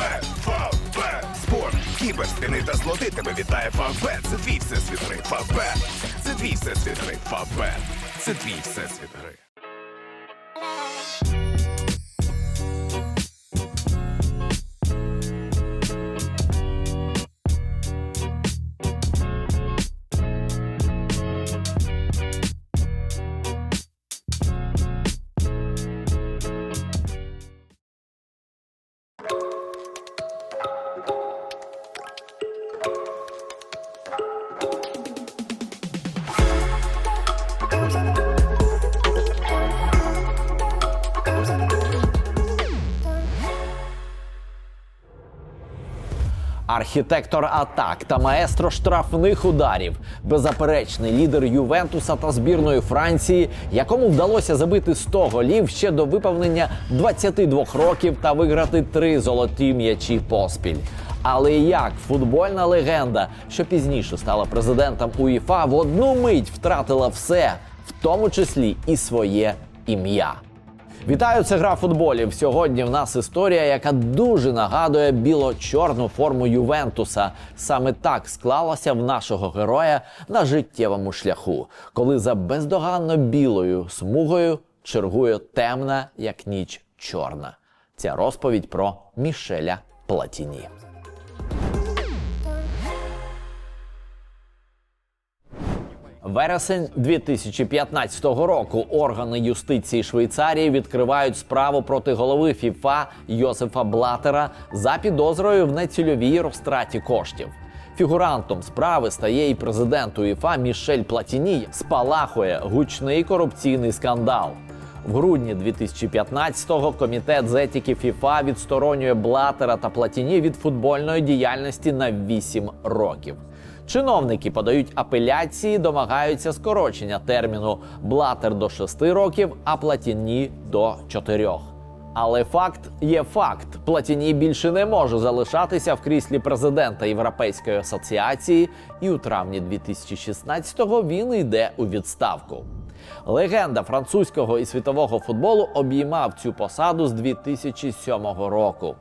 Фавбет, Спорт, спорт, кіберспіни та злоти тебе вітає Фавбет. Це твій всесвіт гри. Фавбет, це твій всесвіт гри. Фавбет, це твій всесвіт гри. Архітектор атак та маестро штрафних ударів, беззаперечний лідер Ювентуса та збірної Франції, якому вдалося забити 100 голів ще до виповнення 22 років та виграти три золоті м'ячі поспіль. Але як футбольна легенда, що пізніше стала президентом УЄФА, в одну мить втратила все, в тому числі і своє ім'я. Вітаю, це гра футболів. Сьогодні в нас історія, яка дуже нагадує біло-чорну форму Ювентуса. Саме так склалося в нашого героя на життєвому шляху, коли за бездоганно білою смугою чергує темна, як ніч чорна. Ця розповідь про Мішеля Платіні. Вересень 2015 року органи юстиції Швейцарії відкривають справу проти голови ФІФА Йосифа Блатера за підозрою в нецільовій розтраті коштів. Фігурантом справи стає і президент УЄФА Мішель Платіні. Спалахує гучний корупційний скандал. В грудні 2015-го комітет з етики ФІФА відсторонює Блатера та Платіні від футбольної діяльності на 8 років. Чиновники подають апеляції, домагаються скорочення терміну Блатер до 6 років, а Платіні до 4. Але факт є факт: Платіні більше не може залишатися в кріслі президента Європейської асоціації, і у травні 2016-го він йде у відставку. Легенда французького і світового футболу обіймав цю посаду з 2007 року.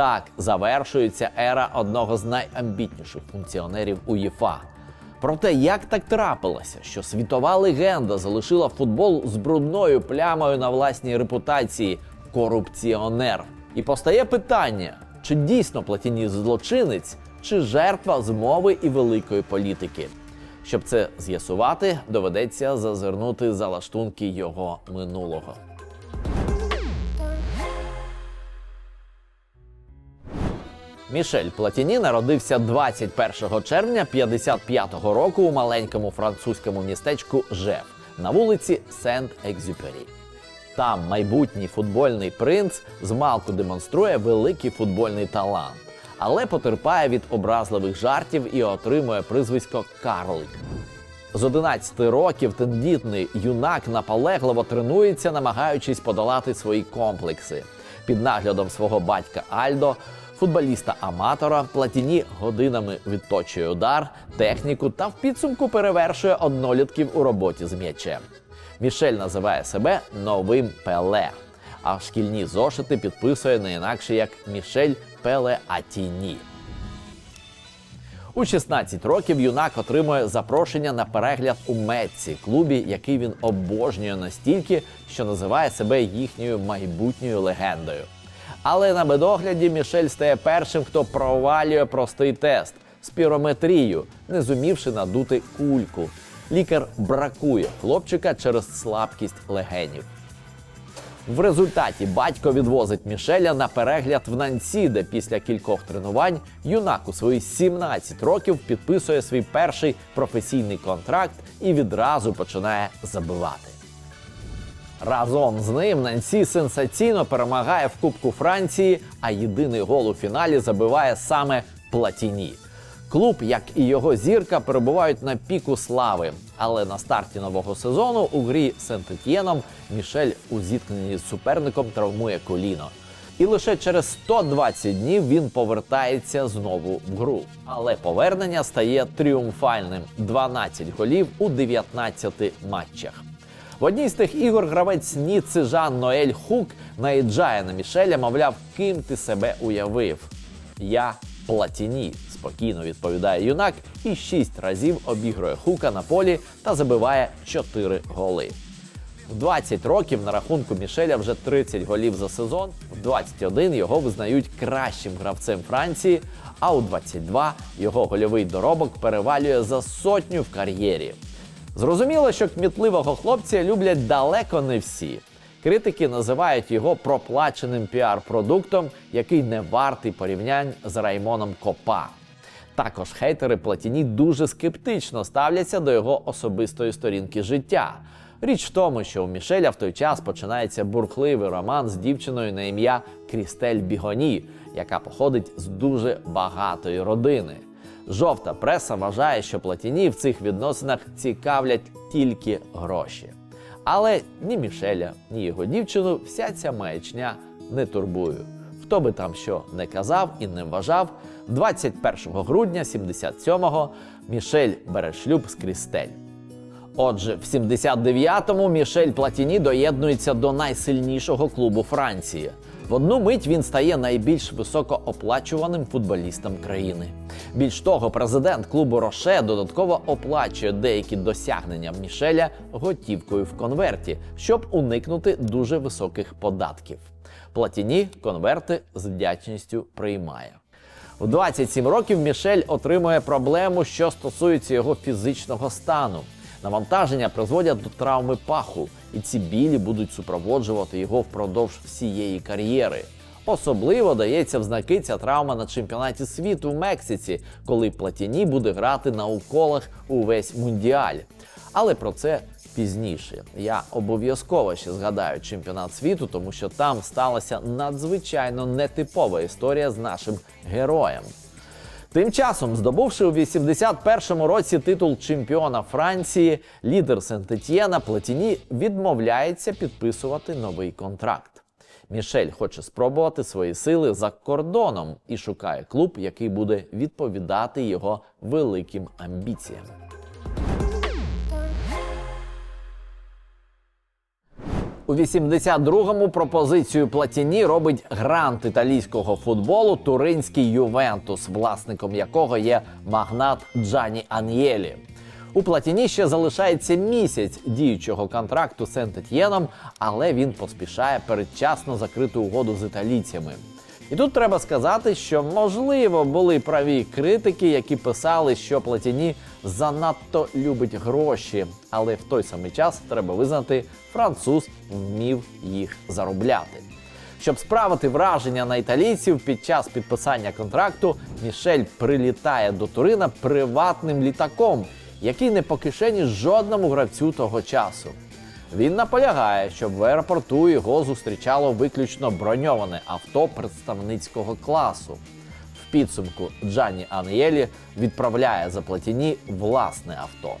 Так завершується ера одного з найамбітніших функціонерів УЄФА. Проте, як так трапилося, що світова легенда залишила футбол з брудною плямою на власній репутації корупціонер? І постає питання: чи дійсно Платіні злочинець, чи жертва змови і великої політики? Щоб це з'ясувати, доведеться зазирнути за лаштунки його минулого. Мішель Платіні народився 21 червня 55-го року у маленькому французькому містечку Жев на вулиці Сент-Екзюпері. Там майбутній футбольний принц змалку демонструє великий футбольний талант, але потерпає від образливих жартів і отримує прізвисько Карлик. З 11 років тендітний юнак наполегливо тренується, намагаючись подолати свої комплекси. Під наглядом свого батька Альдо, футболіста-аматора, Платіні годинами відточує удар, техніку та в підсумку перевершує однолітків у роботі з м'ячем. Мішель називає себе новим Пеле, а в шкільні зошити підписує не інакше як Мішель Пеле Атіні. У 16 років юнак отримує запрошення на перегляд у Метці, клубі, який він обожнює настільки, що називає себе їхньою майбутньою легендою. Але на медогляді Мішель стає першим, хто провалює простий тест спірометрію, не зумівши надути кульку. Лікар бракує хлопчика через слабкість легенів. В результаті батько відвозить Мішеля на перегляд в Нансі, де після кількох тренувань юнак у свої 17 років підписує свій перший професійний контракт і відразу починає забивати. Разом з ним Нансі сенсаційно перемагає в Кубку Франції, а єдиний гол у фіналі забиває саме Платіні. Клуб, як і його зірка, перебувають на піку слави. Але на старті нового сезону у грі з Сент-Етьєном Мішель у зіткненні з суперником травмує коліно. І лише через 120 днів він повертається знову в гру. Але повернення стає тріумфальним: 12 голів у 19 матчах. В одній з тих ігор гравець Ніцци Жан Ноель Хук наїжджає на Мішеля, мовляв, ким ти себе уявив. Я Платіні, спокійно відповідає юнак і шість разів обігрує Хука на полі та забиває 4 голи. В 20 років на рахунку Мішеля вже 30 голів за сезон. В 21 його визнають кращим гравцем Франції, а у 22 його гольовий доробок перевалює за сотню в кар'єрі. Зрозуміло, що кмітливого хлопця люблять далеко не всі. Критики називають його проплаченим піар-продуктом, який не вартий порівнянь з Раймоном Копа. Також хейтери Платіні дуже скептично ставляться до його особистої сторінки життя. Річ в тому, що у Мішеля в той час починається бурхливий роман з дівчиною на ім'я Крістель Бігоні, яка походить з дуже багатої родини. Жовта преса вважає, що Платіні в цих відносинах цікавлять тільки гроші. Але ні Мішеля, ні його дівчину вся ця маячня не турбує. Хто би там що не казав і не вважав, 21 грудня 77-го Мішель бере шлюб з Крістель. Отже, в 79-му Мішель Платіні доєднується до найсильнішого клубу Франції. В одну мить він стає найбільш високооплачуваним футболістом країни. Більш того, президент клубу Роше додатково оплачує деякі досягнення Мішеля готівкою в конверті, щоб уникнути дуже високих податків. Платіні конверти з вдячністю приймає. У 27 років Мішель отримує проблему, що стосується його фізичного стану. Навантаження призводять до травми паху, і ці білі будуть супроводжувати його впродовж всієї кар'єри. Особливо дається в знаки ця травма на чемпіонаті світу в Мексиці, коли Платіні буде грати на уколах увесь мундіаль. Але про це пізніше. Я обов'язково ще згадаю чемпіонат світу, тому що там сталася надзвичайно нетипова історія з нашим героєм. Тим часом, здобувши у 81-му році титул чемпіона Франції, лідер Сент-Етьєна Платіні відмовляється підписувати новий контракт. Мішель хоче спробувати свої сили за кордоном і шукає клуб, який буде відповідати його великим амбіціям. У 82-му пропозицію Платіні робить грант італійського футболу туринський Ювентус, власником якого є магнат Джані Ан'єлі. У Платіні ще залишається місяць діючого контракту з Сент-Етьєном, але він поспішає передчасно закрити угоду з італійцями. І тут треба сказати, що можливо були праві критики, які писали, що Платіні занадто любить гроші, але в той самий час треба визнати, француз вмів їх заробляти. Щоб справити враження на італійців під час підписання контракту, Мішель прилітає до Турина приватним літаком, який не по кишені жодному гравцю того часу. Він наполягає, щоб в аеропорту його зустрічало виключно броньоване авто представницького класу. В підсумку Джанні Ан'єлі відправляє за Платіні власне авто.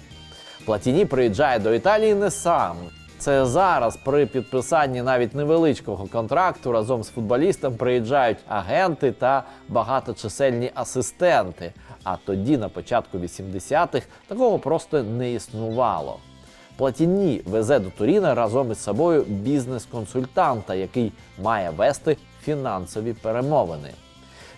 Платіні приїжджає до Італії не сам. Це зараз при підписанні навіть невеличкого контракту разом з футболістом приїжджають агенти та багаточисельні асистенти. А тоді, на початку 80-х, такого просто не існувало. Платіні везе до Туріна разом із собою бізнес-консультанта, який має вести фінансові перемовини.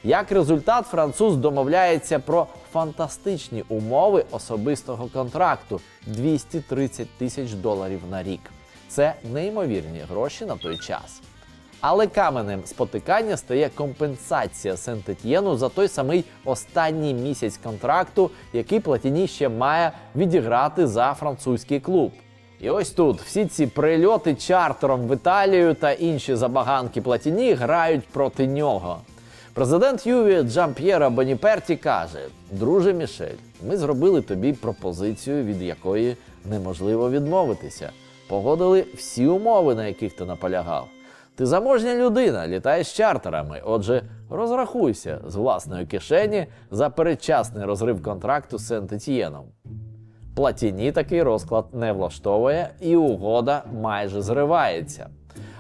Як результат, француз домовляється про фантастичні умови особистого контракту 230 тисяч доларів на рік. Це неймовірні гроші на той час. Але каменем спотикання стає компенсація Сент-Етьєну за той самий останній місяць контракту, який Платіні ще має відіграти за французький клуб. І ось тут всі ці прильоти чартером в Італію та інші забаганки Платіні грають проти нього. Президент Юві Джамп'єра Боніперті каже: Друже Мішель, ми зробили тобі пропозицію, від якої неможливо відмовитися. Погодили всі умови, на яких ти наполягав. Ти заможня людина, літаєш чартерами. Отже, розрахуйся з власної кишені за передчасний розрив контракту з Сент-Етьєном. Платіні такий розклад не влаштовує, і угода майже зривається.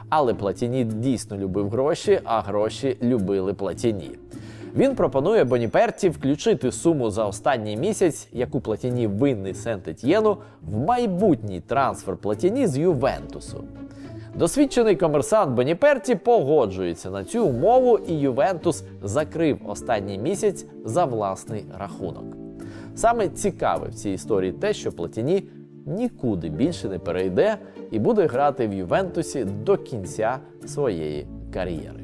Але Платіні дійсно любив гроші, а гроші любили Платіні. Він пропонує Боніперті включити суму за останній місяць, яку Платіні винний Сент-Етьєну, в майбутній трансфер Платіні з Ювентусу. Досвідчений комерсант Беніперті погоджується на цю умову, і Ювентус закрив останній місяць за власний рахунок. Саме цікаве в цій історії те, що Платіні нікуди більше не перейде і буде грати в Ювентусі до кінця своєї кар'єри.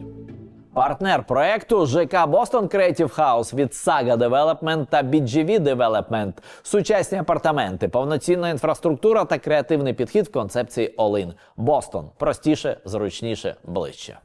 Партнер проекту ЖК Бостон Creative House від Saga Development та BGV Development. Сучасні апартаменти, повноцінна інфраструктура та креативний підхід в концепції All-in. Бостон простіше, зручніше, ближче.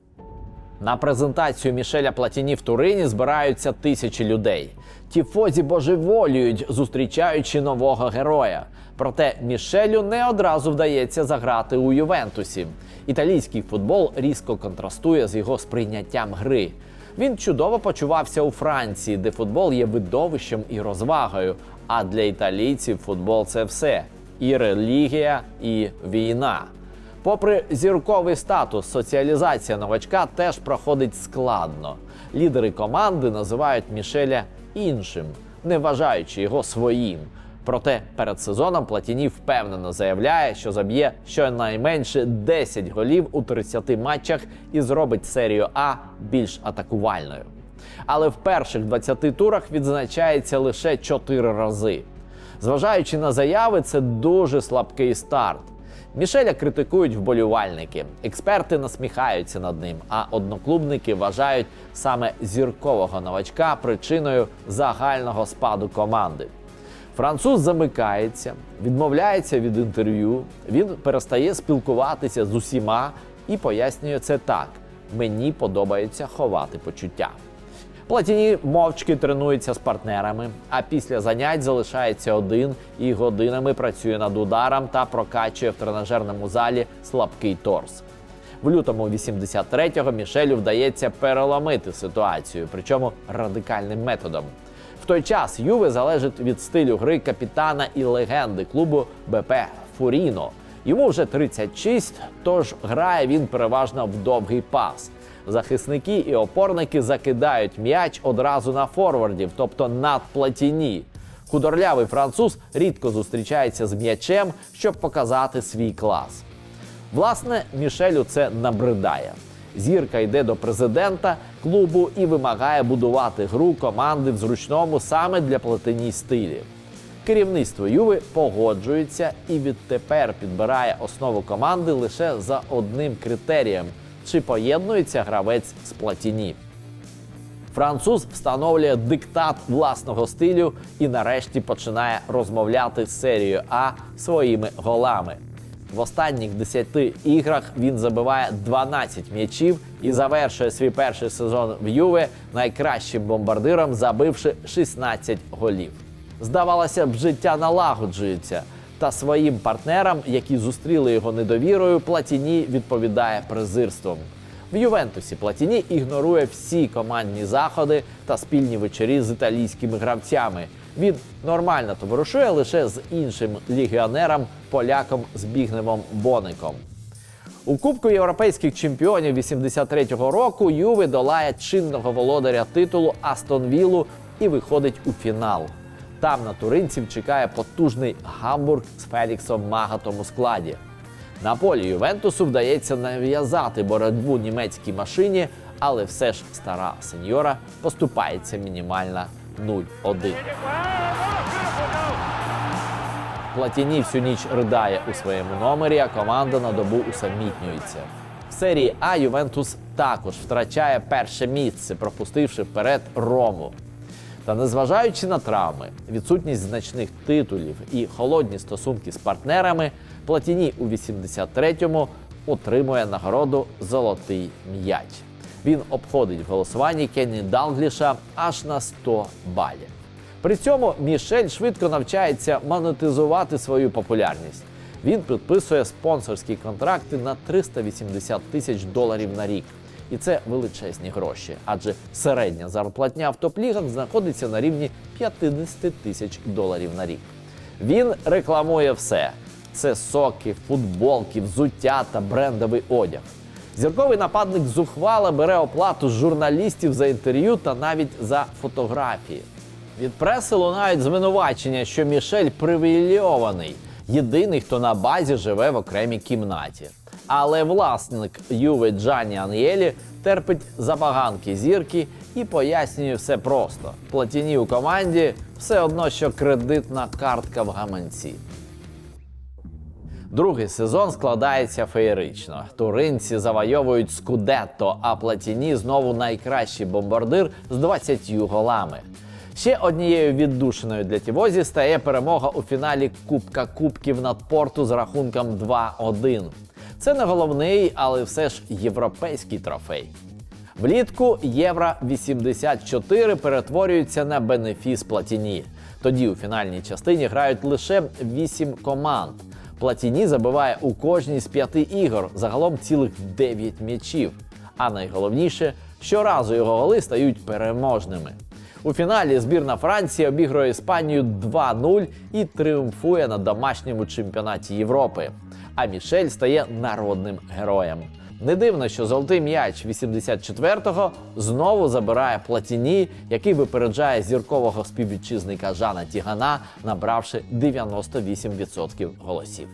На презентацію Мішеля Платіні в Турині збираються тисячі людей. Тіфозі божеволюють, зустрічаючи нового героя. Проте Мішелю не одразу вдається заграти у Ювентусі. Італійський футбол різко контрастує з його сприйняттям гри. Він чудово почувався у Франції, де футбол є видовищем і розвагою. А для італійців футбол це все і релігія, і війна. Попри зірковий статус, соціалізація новачка теж проходить складно. Лідери команди називають Мішеля іншим, не вважаючи його своїм. Проте перед сезоном Платіні впевнено заявляє, що заб'є щонайменше 10 голів у 30 матчах і зробить серію А більш атакувальною. Але в перших 20 турах відзначається лише 4 рази. Зважаючи на заяви, це дуже слабкий старт. Мішеля критикують вболівальники, експерти насміхаються над ним, а одноклубники вважають саме зіркового новачка причиною загального спаду команди. Француз замикається, відмовляється від інтерв'ю, він перестає спілкуватися з усіма і пояснює це так: мені подобається ховати почуття. Платіні мовчки тренується з партнерами, а після занять залишається один і годинами працює над ударом та прокачує в тренажерному залі слабкий торс. В лютому 83-го Мішелю вдається переломити ситуацію, причому радикальним методом. В той час Юве залежить від стилю гри капітана і легенди клубу БП Фуріно. Йому вже 36, тож грає він переважно в довгий пас. Захисники і опорники закидають м'яч одразу на форвардів, тобто над платіні. Худорлявий француз рідко зустрічається з м'ячем, щоб показати свій клас. Власне, Мішелю це набридає. Зірка йде до президента клубу і вимагає будувати гру команди в зручному саме для платині стилі. Керівництво Юви погоджується і відтепер підбирає основу команди лише за одним критерієм: чи поєднується гравець з платіні. Француз встановлює диктат власного стилю і нарешті починає розмовляти з серією А своїми голами. В останніх 10 іграх він забиває 12 м'ячів і завершує свій перший сезон в Юве найкращим бомбардиром, забивши 16 голів. Здавалося б, життя налагоджується. Та своїм партнерам, які зустріли його недовірою, Платіні відповідає презирством. В Ювентусі Платіні ігнорує всі командні заходи та спільні вечорі з італійськими гравцями. Він нормально товаришує лише з іншим легіонером, поляком Збігневом Боником. У Кубку європейських чемпіонів 83-го року Юве долає чинного володаря титулу Астон Віллу і виходить у фінал. Там на туринців чекає потужний Гамбург з Феліксом Магатом у складі. На полі Ювентусу вдається нав'язати боротьбу німецькій машині, але все ж стара сеньора поступається мінімальна 0-1. Платіні всю ніч ридає у своєму номері, а команда на добу усамітнюється. В серії А Ювентус також втрачає перше місце, пропустивши вперед Рому. Та незважаючи на травми, відсутність значних титулів і холодні стосунки з партнерами, Платіні у 83-му отримує нагороду Золотий м'яч. Він обходить в голосуванні Кенні Далгліша аж на 100 балів. При цьому Мішель швидко навчається монетизувати свою популярність. Він підписує спонсорські контракти на 380 тисяч доларів на рік. І це величезні гроші, адже середня зарплатня в топ-лігах знаходиться на рівні 50 тисяч доларів на рік. Він рекламує все: це соки, футболки, взуття та брендовий одяг. Зірковий нападник зухвала бере оплату з журналістів за інтерв'ю та навіть за фотографії. Від преси лунають звинувачення, що Мішель привілейований, єдиний, хто на базі живе в окремій кімнаті. Але власник Юви Джані Ан'єлі терпить забаганки зірки і пояснює все просто: платіні у команді все одно, що кредитна картка в гаманці. Другий сезон складається феєрично. Туринці завойовують Скудетто, а Платіні знову найкращий бомбардир з 20 голами. Ще однією віддушиною для Тівозі стає перемога у фіналі Кубка Кубків над Порту з рахунком 2-1. Це не головний, але все ж європейський трофей. Влітку Євро 84 перетворюється на бенефіс Платіні. Тоді у фінальній частині грають лише 8 команд. Платіні забиває у кожній з п'яти ігор, загалом цілих 9 м'ячів. А найголовніше, щоразу його голи стають переможними. У фіналі збірна Франції обігрує Іспанію 2-0 і тріумфує на домашньому чемпіонаті Європи. А Мішель стає народним героєм. Не дивно, що золотий м'яч 84-го знову забирає Платіні, який випереджає зіркового співвітчизника Жана Тігана, набравши 98% голосів.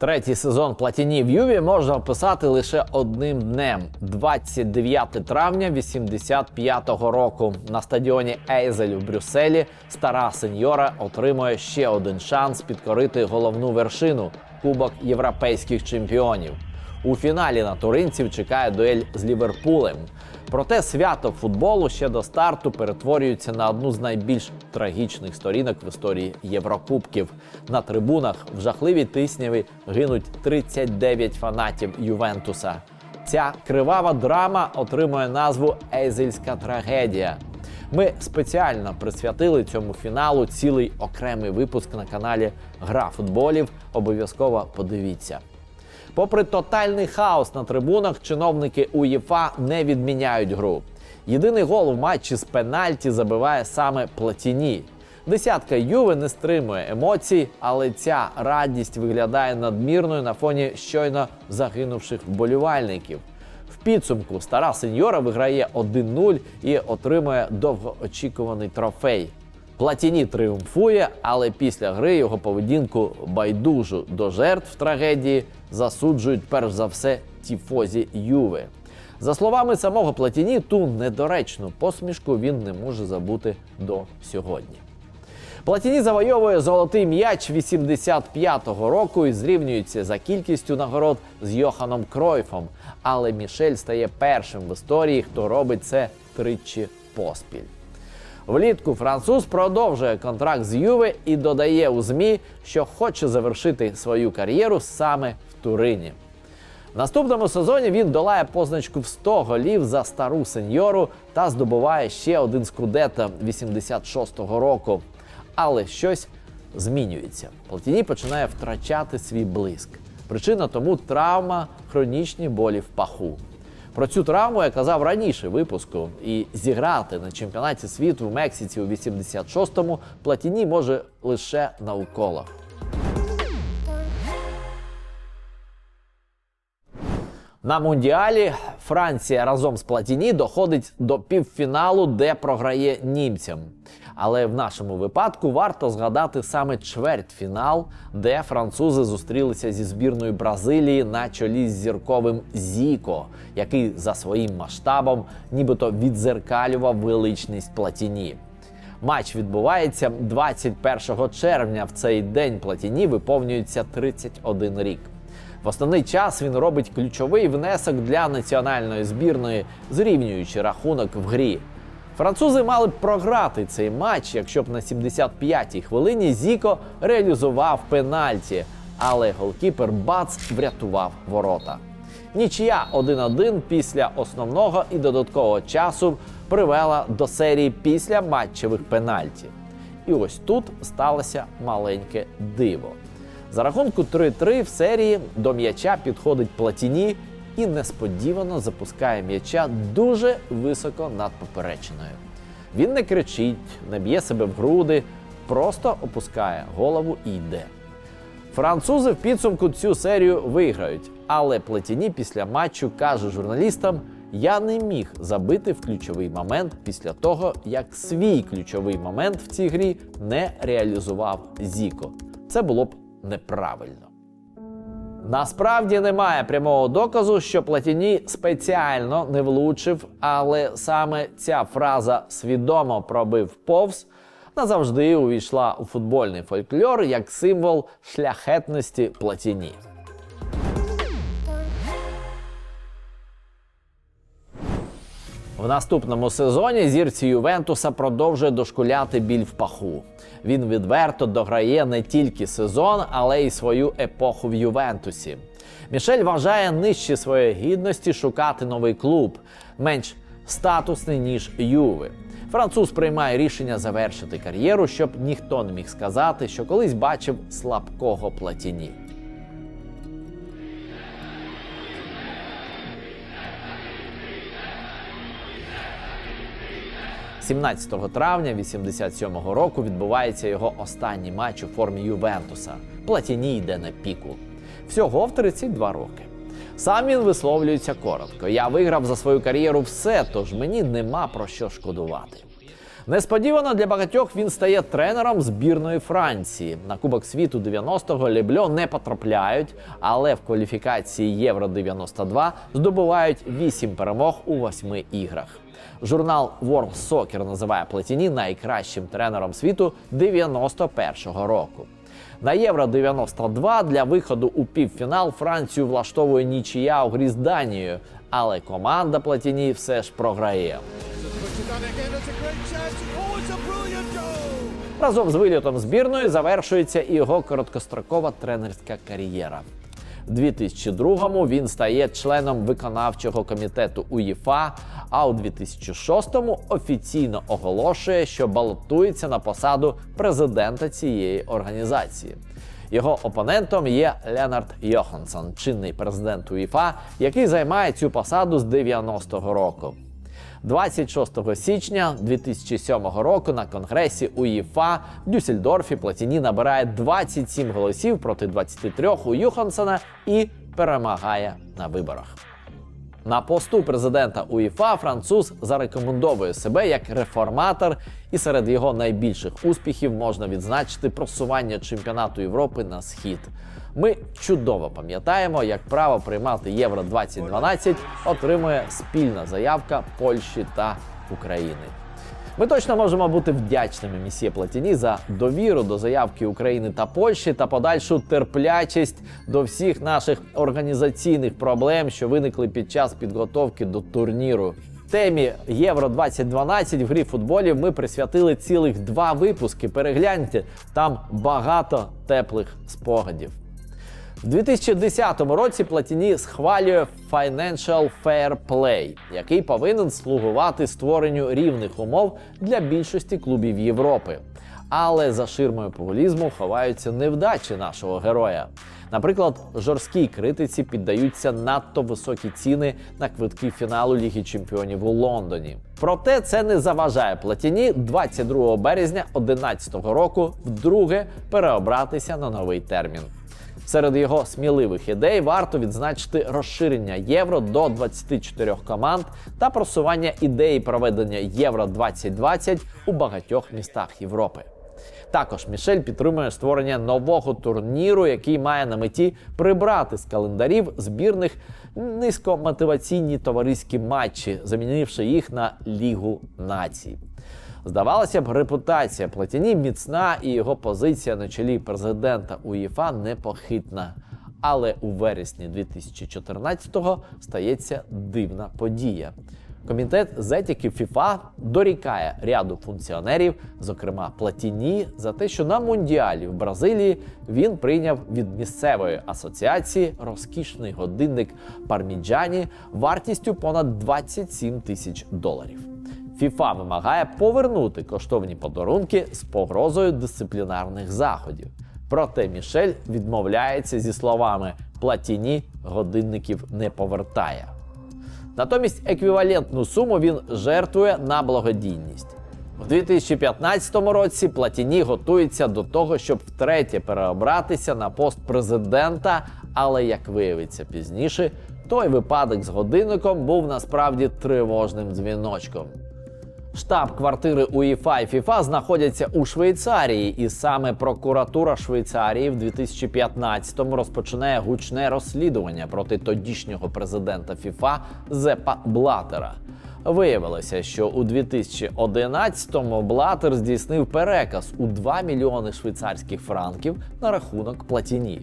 Третій сезон Платіні в Юві можна описати лише одним днем 29 травня 85-го року. На стадіоні Ейзель у Брюсселі стара сеньора отримує ще один шанс підкорити головну вершину Кубок європейських чемпіонів. У фіналі на туринців чекає дуель з Ліверпулем. Проте свято футболу ще до старту перетворюється на одну з найбільш трагічних сторінок в історії Єврокубків. На трибунах в жахливій тисняві гинуть 39 фанатів Ювентуса. Ця кривава драма отримує назву Ейзельська трагедія. Ми спеціально присвятили цьому фіналу цілий окремий випуск на каналі Гра футболів. Обов'язково подивіться. Попри тотальний хаос на трибунах, чиновники УЄФА не відміняють гру. Єдиний гол в матчі з пенальті забиває саме Платіні. Десятка Юви не стримує емоцій, але ця радість виглядає надмірною на фоні щойно загинувших вболівальників. В підсумку стара сеньора виграє 1-0 і отримує довгоочікуваний трофей. Платіні тріумфує, але після гри його поведінку байдужу до жертв трагедії засуджують перш за все тіфозі Юви. За словами самого Платіні, ту недоречну посмішку він не може забути до сьогодні. Платіні завойовує золотий м'яч 85-го року і зрівнюється за кількістю нагород з Йоханом Кройфом. Але Мішель стає першим в історії, хто робить це тричі поспіль. Влітку француз продовжує контракт з Юве і додає у ЗМІ, що хоче завершити свою кар'єру саме в Турині. В наступному сезоні він долає позначку в 100 голів за стару сеньору та здобуває ще один скудета 86-го року. Але щось змінюється. Платіні починає втрачати свій блиск. Причина тому травма, хронічні болі в паху. Про цю травму я казав раніше випуску, і зіграти на чемпіонаті світу в Мексиці у 86-му Платіні може лише на уколах. На мундіалі Франція разом з Платіні доходить до півфіналу, де програє німцям. Але в нашому випадку варто згадати саме чвертьфінал, де французи зустрілися зі збірною Бразилії на чолі з зірковим Зіко, який за своїм масштабом нібито відзеркалював величність Платіні. Матч відбувається 21 червня. В цей день Платіні виповнюється 31 рік. В основний час він робить ключовий внесок для національної збірної, зрівнюючи рахунок в грі. Французи мали б програти цей матч, якщо б на 75-й хвилині Зіко реалізував пенальті, але голкіпер Бац врятував ворота. Нічия 1-1 після основного і додаткового часу привела до серії після матчевих пенальті. І ось тут сталося маленьке диво. За рахунку 3-3 в серії до м'яча підходить Платіні і несподівано запускає м'яча дуже високо над поперечиною. Він не кричить, не б'є себе в груди, просто опускає голову і йде. Французи в підсумку цю серію виграють, але Платіні після матчу каже журналістам: я не міг забити в ключовий момент після того, як свій ключовий момент в цій грі не реалізував Зіко. Це було б неправильно. Насправді немає прямого доказу, що Платіні спеціально не влучив, але саме ця фраза свідомо пробив повз назавжди увійшла у футбольний фольклор як символ шляхетності Платіні. В наступному сезоні зірці Ювентуса продовжує дошкуляти біль в паху. Він відверто дограє не тільки сезон, але й свою епоху в Ювентусі. Мішель вважає нижче своєї гідності шукати новий клуб, менш статусний ніж Юви. Француз приймає рішення завершити кар'єру, щоб ніхто не міг сказати, що колись бачив слабкого платіні. 17 травня 87-го року відбувається його останній матч у формі Ювентуса. Платіні йде на піку. Всього в 32 роки. Сам він висловлюється коротко. Я виграв за свою кар'єру все, тож мені нема про що шкодувати. Несподівано для багатьох він стає тренером збірної Франції. На Кубок світу 90-го Лебльо не потрапляють, але в кваліфікації Євро 92 здобувають 8 перемог у 8 іграх. Журнал World Soccer називає Платіні найкращим тренером світу 91-го року. На Євро 92 для виходу у півфінал Францію влаштовує нічия у грі з Данією, але команда Платіні все ж програє. Разом з вилітом збірної завершується і його короткострокова тренерська кар'єра. У 2002-му він стає членом виконавчого комітету УЄФА, а у 2006-му офіційно оголошує, що балотується на посаду президента цієї організації. Його опонентом є Ленард Йоханссон, чинний президент УЄФА, який займає цю посаду з 90-го року. 26 січня 2007 року на конгресі УЄФА в Дюссельдорфі Платіні набирає 27 голосів проти 23 у Юхансена і перемагає на виборах. На посту президента УЄФА француз зарекомендовує себе як реформатор, і серед його найбільших успіхів можна відзначити просування чемпіонату Європи на схід. Ми чудово пам'ятаємо, як право приймати Євро 2012 отримує спільна заявка Польщі та України. Ми точно можемо бути вдячними місьє Платіні за довіру до заявки України та Польщі та подальшу терплячість до всіх наших організаційних проблем, що виникли під час підготовки до турніру. Темі Євро 2012 в грі футболів ми присвятили цілих два випуски. Перегляньте там багато теплих спогадів. У 2010 році Платіні схвалює Financial Fair Play, який повинен слугувати створенню рівних умов для більшості клубів Європи. Але за ширмою популізму ховаються невдачі нашого героя. Наприклад, жорсткій критиці піддаються надто високі ціни на квитки фіналу Ліги Чемпіонів у Лондоні. Проте це не заважає Платіні 22 березня 2011 року вдруге переобратися на новий термін. Серед його сміливих ідей варто відзначити розширення євро до 24 команд та просування ідеї проведення Євро 2020 у багатьох містах Європи. Також Мішель підтримує створення нового турніру, який має на меті прибрати з календарів збірних низькомотиваційні товариські матчі, замінивши їх на Лігу націй. Здавалося б, репутація Платіні міцна і його позиція на чолі президента УЄФА непохитна. Але у вересні 2014-го стається дивна подія. Комітет з етики ФІФА дорікає ряду функціонерів, зокрема Платіні, за те, що на мундіалі в Бразилії він прийняв від місцевої асоціації розкішний годинник Парміджані вартістю понад 27 тисяч доларів. ФІФА вимагає повернути коштовні подарунки з погрозою дисциплінарних заходів. Проте Мішель відмовляється зі словами Платіні годинників не повертає. Натомість еквівалентну суму він жертвує на благодійність. У 2015 році Платіні готується до того, щоб втретє переобратися на пост президента. Але як виявиться пізніше, той випадок з годинником був насправді тривожним дзвіночком. Штаб-квартири УЄФА і ФІФА знаходяться у Швейцарії, і саме прокуратура Швейцарії в 2015-му розпочинає гучне розслідування проти тодішнього президента ФІФА Зепа Блатера. Виявилося, що у 2011-му Блатер здійснив переказ у 2 мільйони швейцарських франків на рахунок платіні.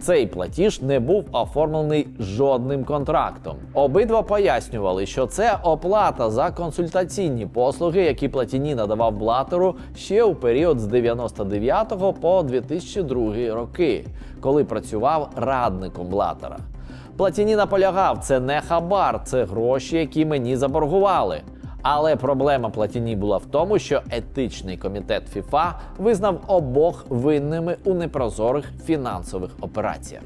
Цей платіж не був оформлений жодним контрактом. Обидва пояснювали, що це оплата за консультаційні послуги, які платіні надавав Блатеру ще у період з 99 по 2002 роки, коли працював радником Блатера. Платіні наполягав, це не хабар, це гроші, які мені заборгували. Але проблема Платіні була в тому, що етичний комітет ФІФА визнав обох винними у непрозорих фінансових операціях.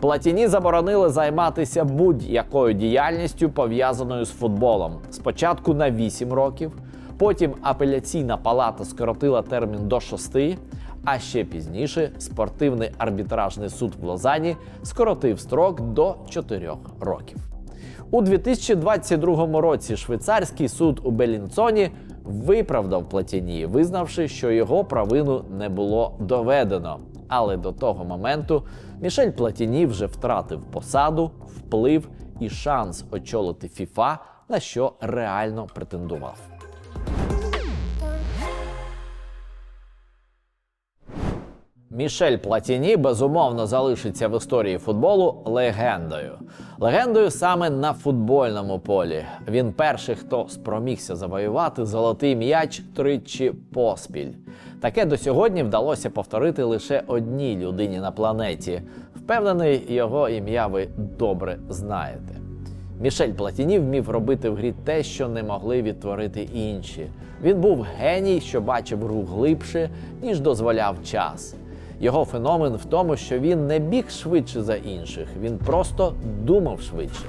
Платіні заборонили займатися будь-якою діяльністю пов'язаною з футболом. Спочатку на 8 років, потім апеляційна палата скоротила термін до 6, а ще пізніше спортивний арбітражний суд в Лозані скоротив строк до 4 років. У 2022 році швейцарський суд у Белінцоні виправдав Платіні, визнавши, що його провину не було доведено. Але до того моменту Мішель Платіні вже втратив посаду, вплив і шанс очолити ФІФА, на що реально претендував. Мішель Платіні безумовно залишиться в історії футболу легендою. Легендою саме на футбольному полі. Він перший, хто спромігся завоювати золотий м'яч тричі поспіль. Таке до сьогодні вдалося повторити лише одній людині на планеті. Впевнений, його ім'я ви добре знаєте. Мішель Платіні вмів робити в грі те, що не могли відтворити інші. Він був геній, що бачив гру глибше, ніж дозволяв час. Його феномен в тому, що він не біг швидше за інших, він просто думав швидше.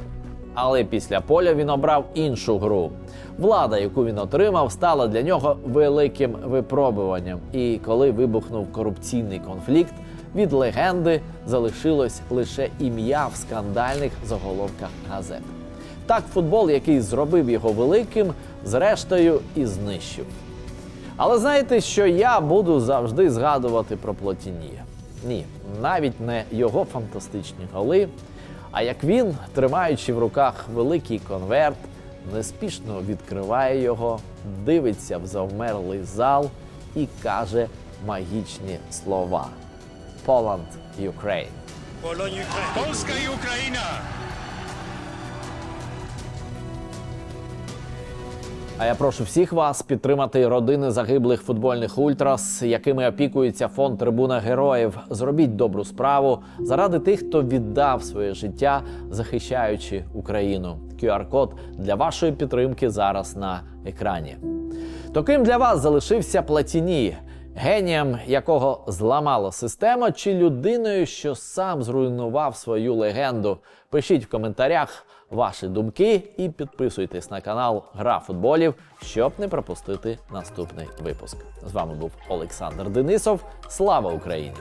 Але після поля він обрав іншу гру. Влада, яку він отримав, стала для нього великим випробуванням. І коли вибухнув корупційний конфлікт, від легенди залишилось лише ім'я в скандальних заголовках газет. Так, футбол, який зробив його великим, зрештою і знищив. Але знаєте, що я буду завжди згадувати про Плотіні? Ні, навіть не його фантастичні голи, а як він, тримаючи в руках великий конверт, неспішно відкриває його, дивиться в завмерлий зал і каже магічні слова: Poland, Ukraine. Polska i А я прошу всіх вас підтримати родини загиблих футбольних ультрас, якими опікується фонд Трибуна Героїв. Зробіть добру справу заради тих, хто віддав своє життя, захищаючи Україну. QR-код для вашої підтримки зараз на екрані. Таким для вас залишився Платіні, генієм якого зламала система, чи людиною, що сам зруйнував свою легенду. Пишіть в коментарях ваші думки і підписуйтесь на канал Гра футболів, щоб не пропустити наступний випуск. З вами був Олександр Денисов. Слава Україні!